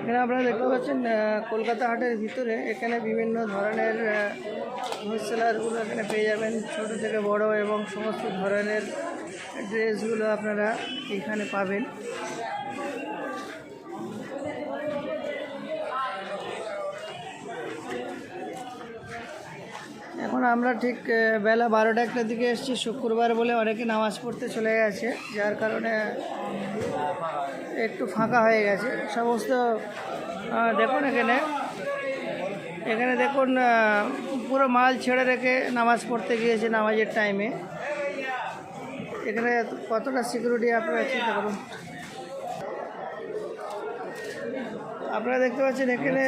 এখানে আপনারা দেখতে পাচ্ছেন কলকাতা হাটের ভিতরে এখানে বিভিন্ন ধরনের হোলসেলারগুলো এখানে পেয়ে যাবেন, ছোট থেকে বড় এবং সমস্ত ধরনের ড্রেসগুলো আপনারা এখানে পাবেন। আমরা ঠিক বেলা বারোটা একটার দিকে এসেছি। শুক্রবার বলে অনেকে নামাজ পড়তে চলে গেছে, যার কারণে একটু ফাঁকা হয়ে গেছে। সমস্ত দেখুন এখানে। এখানে দেখুন পুরো মাল ছেড়ে রেখে নামাজ পড়তে গিয়েছে নামাজের টাইমে। এখানে কতটা সিকিউরিটি আপনারা চিন্তা করুন আপনারা দেখতে পাচ্ছেন এখানে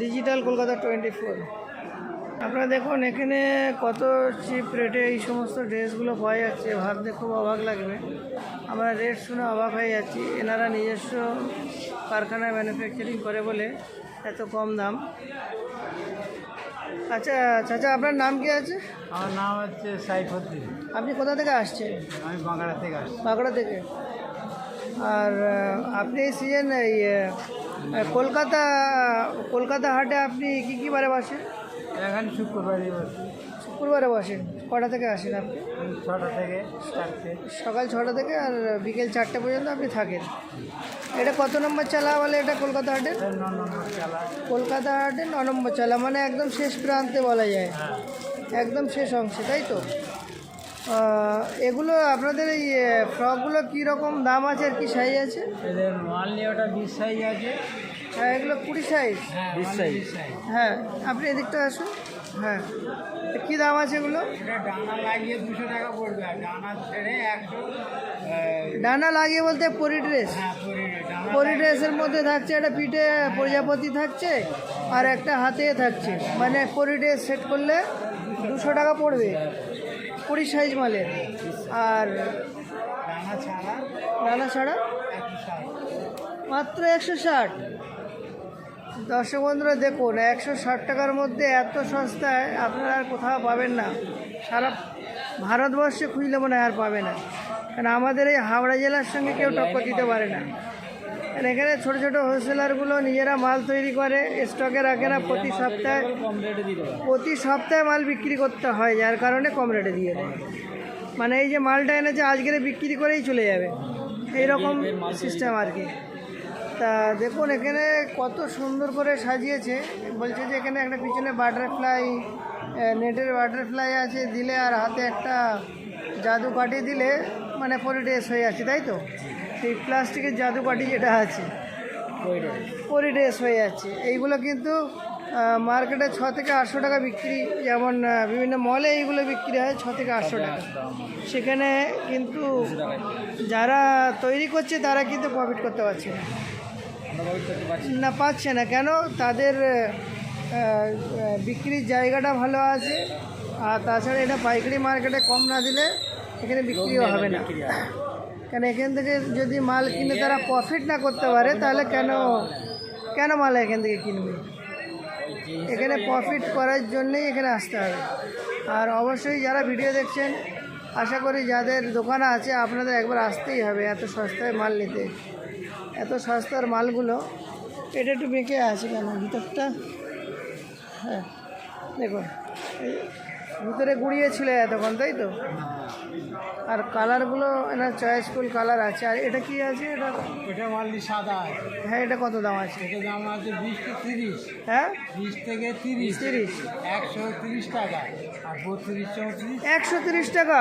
ডিজিটাল কলকাতা টোয়েন্টি ফোর আপনারা দেখুন এখানে কত চিপ রেটে এই সমস্ত ড্রেসগুলো পাওয়া যাচ্ছে। ভাবতে খুব অবাক লাগবে। আমরা রেট শুনে অবাক হয়ে যাচ্ছি। এনারা নিজস্ব কারখানায় ম্যানুফ্যাকচারিং করে বলে এত কম দাম। আচ্ছা চাচা আপনার নাম কি আছে? আমার নাম হচ্ছে সাইফুদ্দিন। আপনি কোথা থেকে আসছেন? আমি বাংলা থেকে আসছি। বাঁকড়া থেকে। আর আপনি এই সিজন এই কলকাতা কলকাতা হাটে আপনি কী কী বারে বসেন? এখন শুক্রবারই বসি শুক্রবারে বসেন। কটা থেকে আসেন আপনি? ছটা থেকে চারটে। সকাল ছটা থেকে আর বিকেল চারটে পর্যন্ত আপনি থাকেন। এটা কত নম্বর চালা বলে এটা কলকাতা হাটের? ন নম্বর চালা। কলকাতা হাটের ন নম্বর চালা মানে একদম শেষ প্রান্তে বলা যায়। হ্যাঁ। একদম শেষ অংশে তাই তো? এগুলো আপনাদের এই ফ্রকগুলো কীরকম দাম আছে আর কি সাইজ আছে? এদের মাল নিয়ে ওটা বিশ সাইজ আছে। হ্যাঁ এগুলো কুড়ি সাইজ হ্যাঁ বিশ সাইজ হ্যাঁ আপনি এদিকটা আসুন। হ্যাঁ কী দাম আছে এগুলো? ডানা লাগিয়ে দুশো টাকা পড়বে ডানা ছেড়ে একশো ডানা লাগিয়ে বলতে পরি ড্রেস হ্যাঁ পরি ড্রেসের মধ্যে থাকছে একটা পিঠে প্রজাপতি থাকছে আর একটা হাতে থাকছে। মানে পরি ড্রেস সেট করলে দুশো টাকা পড়বে কুড়ি সাইজ মালের। আর ডানা ছাড়া ডানা ছাড়া মাত্র একশো ষাট। দর্শক বন্ধুরা দেখুন, একশো ষাট টাকার মধ্যে এত সস্তায় আপনারা আর কোথাও পাবেন না। সারা ভারতবর্ষে খুঁজলে মনে আর পাবে না। কারণ আমাদের এই হাওড়া জেলার সঙ্গে কেউ টক্কর দিতে পারে না। কারণ এখানে ছোটো ছোটো হোলসেলারগুলো নিজেরা মাল তৈরি করে স্টকে রাখে না প্রতি সপ্তাহে প্রতি সপ্তাহে মাল বিক্রি করতে হয়, যার কারণে কম রেটে দিয়ে দেয়। মানে এই যে মালটা এনেছে, আজকের বিক্রি করেই চলে যাবে। এইরকম সিস্টেম আর কি। তা দেখুন, এখানে কত সুন্দর করে সাজিয়েছে। বলছে যে এখানে একটা পিছনে বাটারফ্লাই নেটের বাটারফ্লাই আছে, দিলে আর হাতে একটা জাদু কাঠি দিলে মানে পরে ড্রেস হয়ে যাচ্ছে তাই তো? সেই প্লাস্টিকের জাদু কাঠি যেটা আছে পরি ড্রেস হয়ে যাচ্ছে এইগুলো কিন্তু মার্কেটে ছ থেকে আটশো টাকা বিক্রি, যেমন বিভিন্ন মলে এইগুলো বিক্রি হয় ছ থেকে আটশো টাকা। সেখানে কিন্তু যারা তৈরি করছে, তারা কিন্তু প্রফিট করতে পারছে না। না পাচ্ছে না কেন? তাদের বিক্রির জায়গাটা ভালো আছে আর তাছাড়া এটা পাইকারি মার্কেটে কম না দিলে এখানে বিক্রিও হবে না। কেন? এখান থেকে যদি মাল কিনে তারা প্রফিট না করতে পারে তাহলে কেন কেন মাল এখান থেকে কিনবে? এখানে প্রফিট করার জন্যই এখানে আসতে হবে। আর অবশ্যই যারা ভিডিও দেখছেন আশা করি যাদের দোকান আছে আপনাদের একবার আসতেই হবে এত সস্তায় মাল নিতে। এত সস্তার মালগুলো, এটা একটু বেঁকে আছে কেন ভিতরটা? হ্যাঁ দেখুন ভিতরে গুড়িয়েছিল এতক্ষণ, তাই তো? আর কালারগুলো এনার চয়েসফুল কালার আছে। আর এটা কি আছে? এটা এটা মালটি সাদা আছে। হ্যাঁ এটা কত দাম আছে? এটা দাম আছে বিশ থেকে তিরিশ। হ্যাঁ? বিশ থেকে তিরিশ। তিরিশ। একশো তিরিশ টাকা। আর বত্রিশ চৌত্রিশ। একশো তিরিশ টাকা?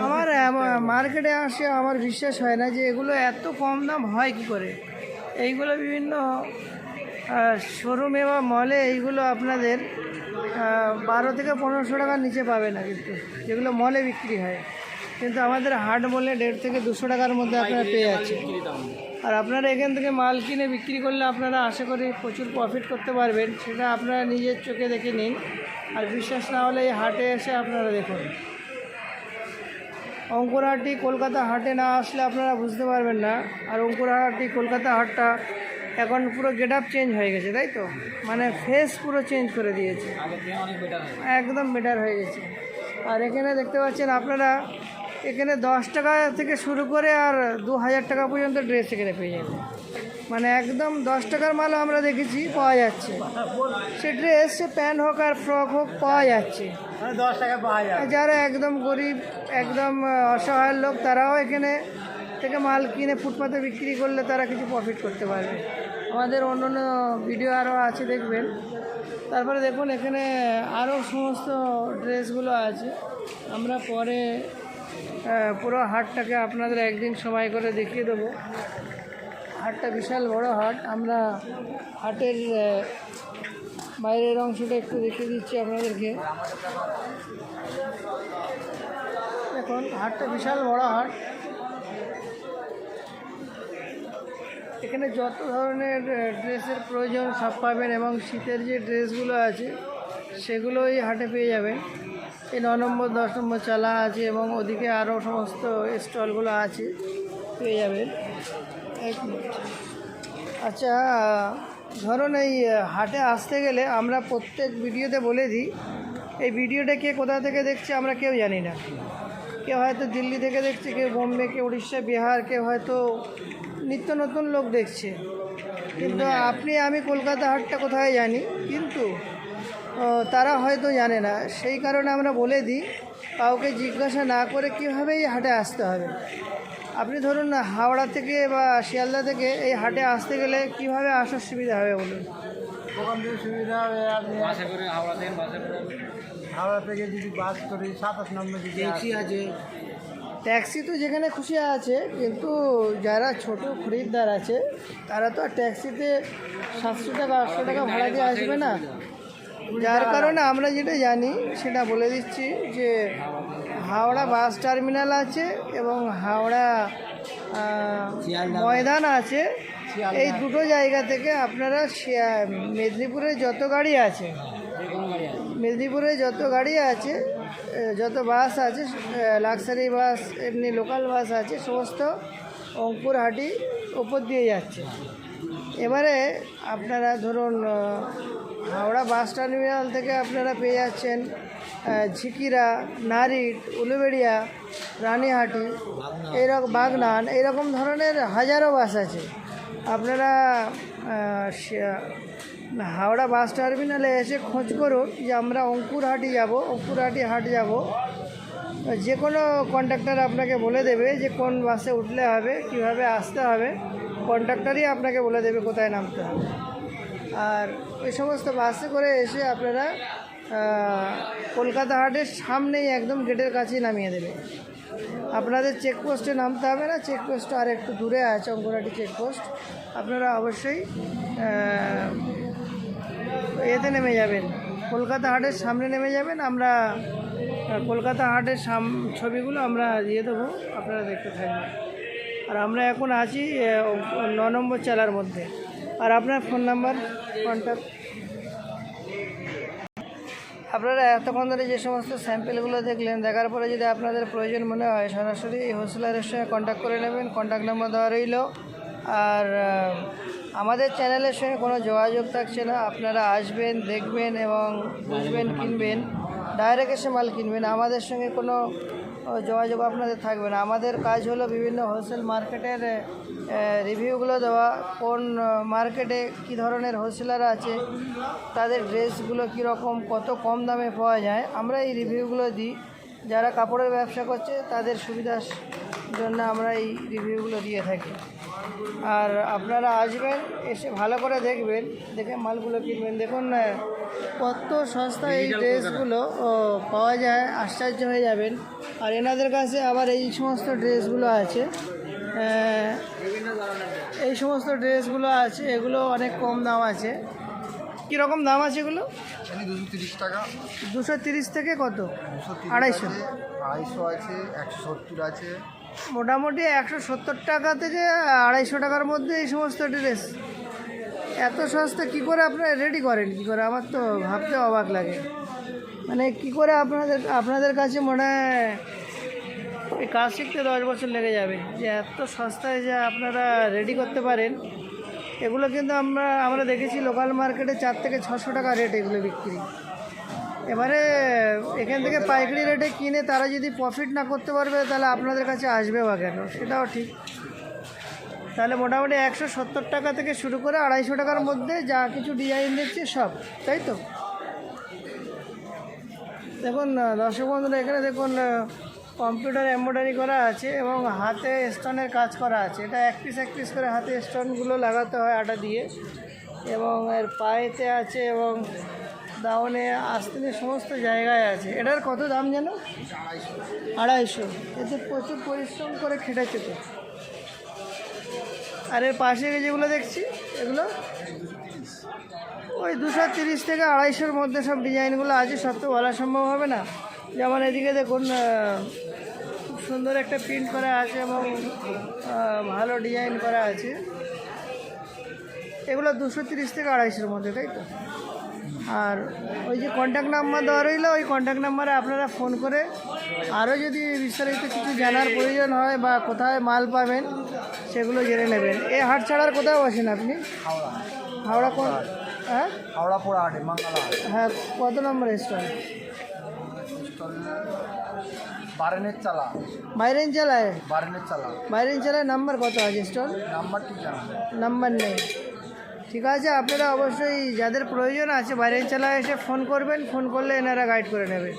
আমার মার্কেটে আসে আমার বিশ্বাস হয় না যে এগুলো এত কম দাম হয় কি করে? এইগুলো বিভিন্ন শোরুমে বা মলে এইগুলো আপনাদের বারো থেকে পনেরোশো টাকার নিচে পাবে না কিন্তু, যেগুলো মলে বিক্রি হয়। কিন্তু আমাদের হাট বলে দেড় থেকে দুশো টাকার মধ্যে আপনারা পেয়ে যাচ্ছেন। আর আপনারা এখান থেকে মাল কিনে বিক্রি করলে আপনারা আশা করি প্রচুর প্রফিট করতে পারবেন, সেটা আপনারা নিজের চোখে দেখে নিন। আর বিশ্বাস না হলে এই হাটে এসে আপনারা দেখুন। অঙ্কুরহাটি কলকাতা হাটে না আসলে আপনারা বুঝতে পারবেন না। আর অঙ্কুরহাটি কলকাতা হাটটা এখন পুরো গেট আপ চেঞ্জ হয়ে গেছে তাই তো? মানে ফেস পুরো চেঞ্জ করে দিয়েছে। একদম বেটার হয়ে গেছে। আর এখানে দেখতে পাচ্ছেন আপনারা এখানে দশ টাকা থেকে শুরু করে আর দু হাজার টাকা পর্যন্ত ড্রেস এখানে পেয়ে যাবে মানে একদম দশ টাকার মালও আমরা দেখেছি পাওয়া যাচ্ছে। সে ড্রেস সে প্যান্ট হোক আর ফ্রক হোক পাওয়া যাচ্ছে। মানে দশ টাকা পাওয়া যায় যারা একদম গরিব একদম অসহায় লোক তারাও এখানে থেকে মাল কিনে ফুটপাতে বিক্রি করলে তারা কিছু প্রফিট করতে পারবে। আমাদের অন্য অন্য ভিডিও আরও আছে, দেখবেন। তারপরে দেখুন, এখানে আরও সমস্ত ড্রেসগুলো আছে। আমরা পরে পুরো হাটটাকে আপনাদের একদিন সময় করে দেখিয়ে দেবো। হাটটা বিশাল বড় হাট। আমরা হাটের বাইরের অংশটা একটু দেখিয়ে দিচ্ছি আপনাদেরকে। দেখুন, হাটটা বিশাল বড় হাট। এখানে যত ধরনের ড্রেসের প্রয়োজন সব পাবেন এবং শীতের যে ড্রেসগুলো আছে সেগুলো এই হাটে পেয়ে যাবেন। এই ন নম্বর, দশ নম্বর চালা আছে এবং ওদিকে আরও সমস্ত স্টলগুলো আছে, পেয়ে যাবেন। আচ্ছা ধরুন এই হাটে আসতে গেলে আমরা প্রত্যেক ভিডিওতে বলে দিই, এই ভিডিওটা কে কোথা থেকে দেখছে আমরা কেউ জানি না। কেউ হয়তো দিল্লি থেকে দেখছে, কেউ বোম্বে, কেউ উড়িষ্যা, বিহার, কেউ হয়তো নিত্য নতুন লোক দেখছে। কিন্তু আপনি আমি কলকাতা হাটটা কোথায় জানি কিন্তু তারা হয়তো জানে না। সেই কারণে আমরা বলে দিই কাউকে জিজ্ঞাসা না করে কীভাবে এই হাটে আসতে হবে? আপনি ধরুন হাওড়া থেকে বা শিয়ালদা থেকে এই হাটে আসতে গেলে কীভাবে আসার সুবিধা হবে বলুন? ওখান থেকে সুবিধা হবে আপনি বাসে করে হাওড়া থেকে বাসে হাওড়া থেকে যদি বাস করি সাতাশ নম্বর যদি আছে। ট্যাক্সি তো যেখানে খুশি আছে কিন্তু যারা ছোট খরিদ্দার আছে তারা তো আর ট্যাক্সিতে সাতশো টাকা আটশো টাকা ভাড়া দিয়ে আসবে না। যার কারণে আমরা যেটা জানি সেটা বলে দিচ্ছি যে হাওড়া বাস টার্মিনাল আছে এবং হাওড়া ময়দান আছে। এই দুটো জায়গা থেকে আপনারা মেদিনীপুরে যত গাড়ি আছে মেদিনীপুরে যত গাড়ি আছে যত বাস আছে লাক্সারি বাস, এমনি লোকাল বাস আছে, সমস্ত অঙ্কুরহাটি ওপর দিয়ে যাচ্ছে। এবারে আপনারা ধরুন হাওড়া বাস টার্মিনাল থেকে আপনারা পেয়ে যাচ্ছেন ঝিকিরা, নারিট, উলুবেড়িয়া, রানীহাটি এইরকম বাগনান এইরকম ধরনের হাজারো বাস আছে। আপনারা হাওড়া বাস টার্মিনালে এসে খোঁজ করুন যে আমরা অঙ্কুরহাটি যাব, অঙ্কুরহাটি হাট যাব। যে কোনো কন্ডাক্টর আপনাকে বলে দেবে যে কোন বাসে উঠলে হবে, কীভাবে আসতে হবে। কন্ডাক্টরই আপনাকে বলে দেবে কোথায় নামতে হবে। আর ওই সমস্ত বাসে করে এসে আপনারা কলকাতা হাটের সামনেই একদম গেটের কাছেই নামিয়ে দেবে। আপনাদের চেকপোস্টে নামতে হবে না, চেকপোস্ট আর একটু দূরে আছে, অঙ্কুরহাটি চেকপোস্ট। আপনারা অবশ্যই এতে নেমে যাবেন। কলকাতা হাটের সামনে নেমে যাবেন। আমরা কলকাতা হাটের সাম, ছবিগুলো আমরা দিয়ে দেবো। আপনারা দেখতে থাকবেন। আর আমরা এখন আছি ন নম্বর চালার মধ্যে। আর আপনার ফোন নাম্বার কন্ট্যাক্ট আপনারা এতক্ষণ ধরে যে সমস্ত স্যাম্পেলগুলো দেখলেন, দেখার পরে যদি আপনাদের প্রয়োজন মনে হয়, সরাসরি এই হোলসেলারের সঙ্গে কন্ট্যাক্ট করে নেবেন। কন্ট্যাক্ট নাম্বার দেওয়া রইল। আর আমাদের চ্যানেলের সঙ্গে কোনো যোগাযোগ থাকছে না। আপনারা আসবেন, দেখবেন এবং বুঝবেন, কিনবেন। ডাইরেক্ট এসে মাল কিনবেন। আমাদের সঙ্গে কোনো যোগাযোগ আপনাদের থাকবে না। আমাদের কাজ হলো বিভিন্ন হোলসেল মার্কেটের রিভিউগুলো দেওয়া, কোন মার্কেটে কী ধরনের হোলসেলার আছে, তাদের ড্রেসগুলো কীরকম, কত কম দামে পাওয়া যায়। আমরা এই রিভিউগুলো দিই। যারা কাপড়ের ব্যবসা করছে, তাদের সুবিধার জন্য আমরা এই রিভিউগুলো দিয়ে থাকি। আর আপনারা আসবেন এসে ভালো করে দেখবেন দেখে মালগুলো কিনবেন। দেখুন না কত সস্তা এই ড্রেসগুলো পাওয়া যায় আশ্চর্য হয়ে যাবেন। আর এনাদের কাছে আবার এই সমস্ত ড্রেসগুলো আছে। এই সমস্ত ড্রেসগুলো আছে এগুলো অনেক কম দাম আছে। কীরকম দাম আছে এগুলো? দুশো তিরিশ টাকা। দুশো তিরিশ থেকে কত? আড়াইশো। আড়াইশো আছে একশো সত্তর আছে। মোটামুটি একশো সত্তর টাকা থেকে আড়াইশো টাকার মধ্যে এই সমস্ত ড্রেস। এত সস্তা কী করে আপনারা রেডি করেন? কী করে? আমার তো ভাবতে অবাক লাগে। মানে কি করে আপনাদের আপনাদের কাছে মনে হয় এই কাজ শিখতে দশ বছর লেগে যাবে? যে এত সস্তায় যে আপনারা রেডি করতে পারেন। এগুলো কিন্তু আমরা আমরা দেখেছি লোকাল মার্কেটে চার থেকে ছশো টাকা রেট এগুলো বিক্রি। এবারে এখান থেকে পাইকারি রেটে কিনে তারা যদি প্রফিট না করতে পারবে, তাহলে আপনাদের কাছে আসবে বা কেন সেটাও ঠিক। তাহলে মোটামুটি একশো সত্তর টাকা থেকে শুরু করে আড়াইশো টাকার মধ্যে যা কিছু ডিজাইন দেখছি সব, তাই তো? দেখুন দর্শক বন্ধুরা, এখানে দেখুন কম্পিউটার এমব্রয়ডারি করা আছে এবং হাতে স্টোনের কাজ করা আছে। এটা এক পিস এক পিস করে হাতে স্টোনগুলো লাগাতে হয় আটা দিয়ে। এবং এর পায়েতে আছে এবং দাউনে আস্তিনে সমস্ত জায়গায় আছে। এটার কত দাম যেন আড়াইশো। এতে প্রচুর পরিশ্রম করে খেটেছে তো। আর এর পাশে যেগুলো দেখছি, এগুলো? ওই দুশো তিরিশ থেকে আড়াইশোর মধ্যে সব ডিজাইনগুলো আছে, সব তো বলা সম্ভব হবে না। যেমন এদিকে দেখুন খুব সুন্দর একটা প্রিন্ট করা আছে এবং ভালো ডিজাইন করা আছে। এগুলো দুশো তিরিশ থেকে আড়াইশোর মধ্যে, তাই তো? আর ওই যে কন্ট্যাক্ট নাম্বার দেওয়া রইল ওই কন্ট্যাক্ট নাম্বারে আপনারা ফোন করে আরও যদি বিস্তারিত কিছু জানার প্রয়োজন হয় বা কোথায় মাল পাবেন সেগুলো জেনে নেবেন। এই হাট ছাড়ার কোথায় বসেন আপনি? হাওড়া। কোন হ্যাঁ? হাওড়া পোড়া হাটে মাঙ্গালা হ্যাঁ কত নম্বর স্টল স্টল বারেনের চালা বাইরেন চালায় বারেনের চালা বাইরেন চালায় নাম্বার কত আছে স্টল নাম্বার ঠিক জানা? নাম্বার নেই। ঠিক আছে, আপনারা অবশ্যই যাদের প্রয়োজন আছে বাইরেন চালায় এসে ফোন করবেন ফোন করলে এনারা গাইড করে নেবে।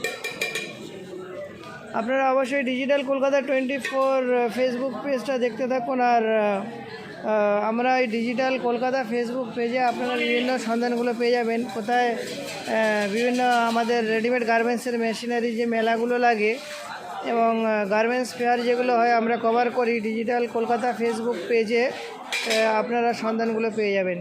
আপনারা অবশ্যই digital Kolkata twenty four Facebook পেজটা দেখতে থাকুন, আর আমরা এই ডিজিটাল কলকাতা ফেসবুক পেজে আপনারা বিভিন্ন সন্ধানগুলো পেয়ে যাবেন। কোথায় বিভিন্ন আমাদের রেডিমেড গার্মেন্টসের মেশিনারি যে মেলাগুলো লাগে, এবং গার্মেন্টস ফেয়ার যেগুলো হয়, আমরা কভার করি ডিজিটাল কলকাতা ফেসবুক পেজে আপনারা সন্ধানগুলো পেয়ে যাবেন।